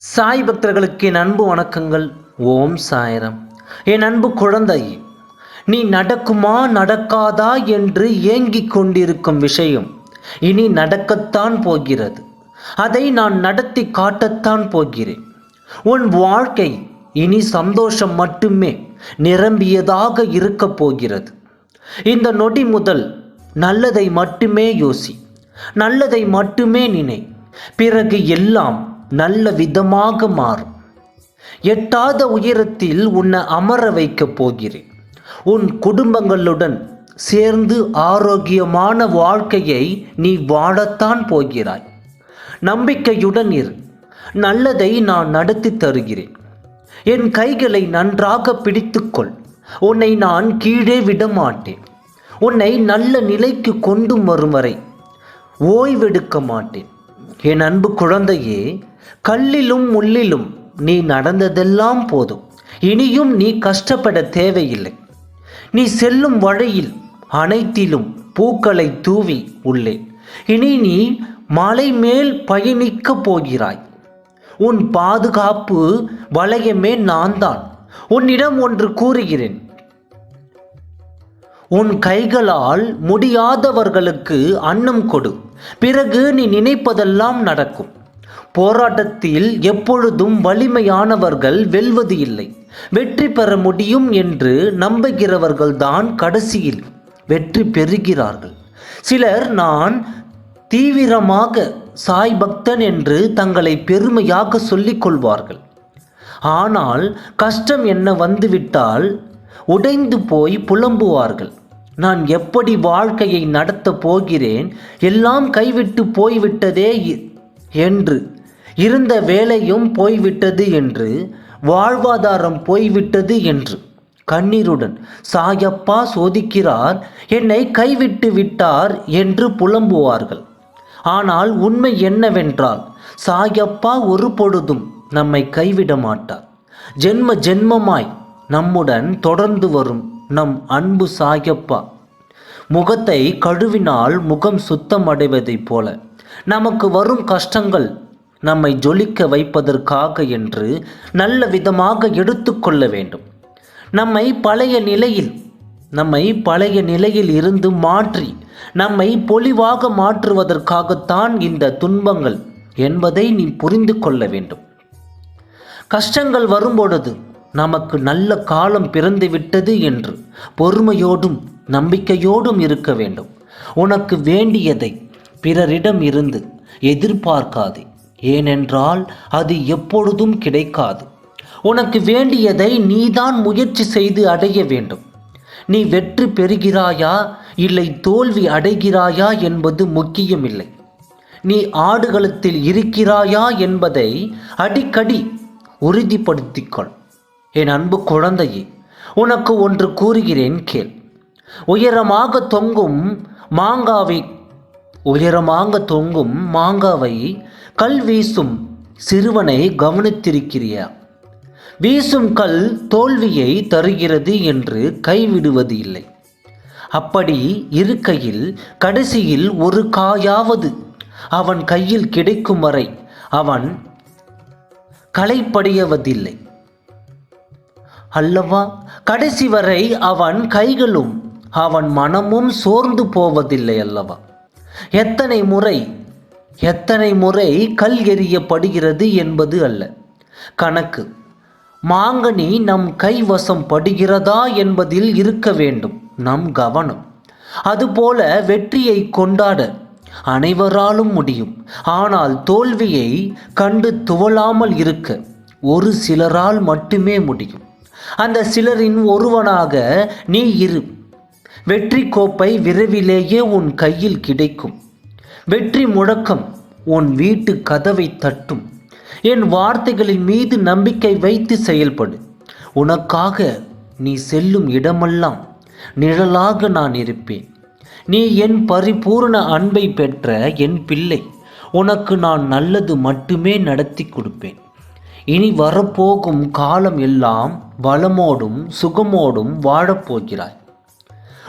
சாய் பக்தர்களுக்கு என் அன்பு வணக்கங்கள். ஓம் சாயரம். என் அன்பு குழந்தை நீ நடக்குமா நடக்காதா என்று ஏங்கிக் கொண்டிருக்கும் விஷயம் இனி நடக்கத்தான் போகிறது. அதை நான் நடத்தி காட்டத்தான் போகிறேன். உன் வாழ்க்கை இனி சந்தோஷம் மட்டுமே நிரம்பியதாக இருக்கப் போகிறது. இந்த நொடி முதல் நல்லதை மட்டுமே யோசி நல்லதை மட்டுமே நினை. பிறகு எல்லாம் நல்ல விதமாக மாறும். எட்டாத உயரத்தில் உன்னை அமர வைக்கப் போகிறேன். உன் குடும்பங்களுடன் சேர்ந்து ஆரோக்கியமான வாழ்க்கையை நீ வாழத்தான் போகிறாய். நம்பிக்கையுடன் இரு. நல்லதை நான் நடத்தி தருகிறேன். என் கைகளை நன்றாக பிடித்துக்கொள் உன்னை நான் கீழே விட மாட்டேன் உன்னை நல்ல நிலைக்கு கொண்டு வரும் வரை ஓய்வெடுக்க மாட்டேன். என் அன்பு குழந்தையே கல்லிலும் முள்ளிலும் நீ நடந்ததெல்லாம் போதும். இனியும் நீ கஷ்டப்பட தேவையில்லை. நீ செல்லும் வழியில் அனைத்திலும் பூக்களை தூவி உள்ளே. இனி நீ மலை மேல் பயணிக்கப் போகிறாய். உன் பாதுகாப்பு வளையமே நான் தான் உன்னிடம் ஒன்று கூறுகிறேன். உன் கைகளால் முடியாதவர்களுக்கு அன்னம் கொடு. பிறகு நீ நினைப்பதெல்லாம் நடக்கும். போராட்டத்தில் எப்பொழுதும் வலிமையானவர்கள் வெல்வது இல்லை. வெற்றி பெற முடியும் என்று நம்புகிறவர்கள்தான் கடைசியில் வெற்றி பெறுகிறார்கள். சிலர் நான் தீவிரமாக சாய் பக்தன் என்று தங்களை பெருமையாக சொல்லிக் கொள்வார்கள். ஆனால் கஷ்டம் என்ன வந்துவிட்டால் உடைந்து போய் புலம்புவார்கள். நான் எப்படி வாழ்க்கையை நடத்தப் போகிறேன்? எல்லாம் கைவிட்டு போய்விட்டதே இ- என்று இருந்த வேலையும் போய்விட்டது என்று வாழ்வாதாரம் போய்விட்டது என்று. கண்ணீருடன் சாயப்பா சோதிக்கிறார் என்னை கைவிட்டு விட்டார் என்று புலம்புவார்கள். ஆனால் உண்மை என்னவென்றால் சாயப்பா ஒரு பொழுதும் நம்மை கைவிட மாட்டார். ஜென்ம ஜென்மமாய் நம்முடன் தொடர்ந்து வரும் நம் அன்பு சாயப்பா. முகத்தை கழுவினால் முகம் சுத்தமடைவதைப் போல நமக்கு வரும் கஷ்டங்கள் நம்மை ஜொலிக்க வைப்பதற்காக என்று நல்ல விதமாக எடுத்துக்கொள்ள வேண்டும். நம்மை பழைய நிலையில் நம்மை பழைய நிலையில் இருந்து மாற்றி நம்மை பொலிவாக மாற்றுவதற்காகத்தான் இந்த துன்பங்கள் என்பதை நீ புரிந்து கொள்ள வேண்டும். கஷ்டங்கள் வரும்பொழுது நமக்கு நல்ல காலம் பிறந்து விட்டது என்று பொறுமையோடும் நம்பிக்கையோடும் இருக்க வேண்டும். உனக்கு வேண்டியதை பிறரிடம் இருந்து எதிர்பார்க்காதே. ஏனென்றால் அது எப்பொழுதும் கிடைக்காது. உனக்கு வேண்டியதை நீதான் முயற்சி செய்து அடைய வேண்டும். நீ வெற்றி பெறுகிறாயா இல்லை தோல்வி அடைகிறாயா என்பது முக்கியமில்லை. நீ ஆடுகளத்தில் இருக்கிறாயா என்பதை அடிக்கடி உறுதிப்படுத்திக்கொள். என் அன்பு குழந்தையே உனக்கு ஒன்று கூறுகிறேன் கேள். உயரமாக தொங்கும் மாங்காவை உயரமாக தொங்கும் மாங்காவை கல் வீசும் சிறுவனை கவனித்திருக்கிறியா? வீசும் கல் தோல்வியை தருகிறது என்று கைவிடுவது இல்லை அப்படி இருக்கையில் கடைசியில் ஒரு காயாவது அவன் கையில் கிடைக்கும் வரை அவன் களைப்படையவதில்லை. அல்லவா கடைசி வரை அவன் கைகளும் அவன் மனமும் சோர்ந்து போவதில்லை அல்லவா? எத்தனை முறை எத்தனை முறை கல் எறியப்படுகிறது என்பது அல்ல. கணக்கு மாங்கனி நம் கைவசம் படுகிறதா என்பதில் இருக்க வேண்டும். நம் கவனம் அதுபோல வெற்றியை கொண்டாட அனைவராலும் முடியும். ஆனால் தோல்வியை கண்டு துவளாமல் இருக்க ஒரு சிலரால் மட்டுமே முடியும். அந்த சிலரின் ஒருவனாக நீ இரு. வெற்றி கோப்பை விரைவிலேயே உன் கையில் கிடைக்கும். வெற்றி முழக்கம் உன் வீட்டு கதவை தட்டும். என் வார்த்தைகளின் மீது நம்பிக்கை வைத்து செயல்படு. உனக்காக நீ செல்லும் இடமெல்லாம் நிழலாக நான் இருப்பேன். நீ என் பரிபூர்ண அன்பை பெற்ற என் பிள்ளை. உனக்கு நான் நல்லது மட்டுமே நடத்தி கொடுப்பேன். இனி வரப்போகும் காலம் எல்லாம் வளமோடும் சுகமோடும் வாழப்போகிறாய்.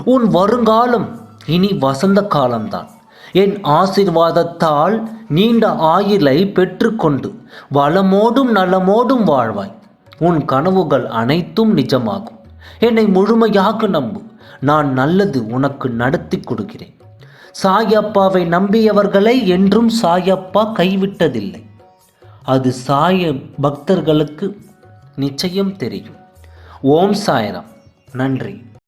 உன் வருங்காலம் இனி வசந்த காலம்தான். என் ஆசிர்வாதத்தால் நீண்ட ஆயுளை பெற்றுக்கொண்டு வளமோடும் நலமோடும் வாழ்வாய். உன் கனவுகள் அனைத்தும் நிஜமாகும். என்னை முழுமையாக நம்பு. நான் நல்லது உனக்கு நடத்தி கொடுக்கிறேன். சாயப்பாவை நம்பியவர்களை என்றும் சாயப்பா கைவிட்டதில்லை. அது சாய பக்தர்களுக்கு நிச்சயம் தெரியும். ஓம் சாய்ராம். நன்றி.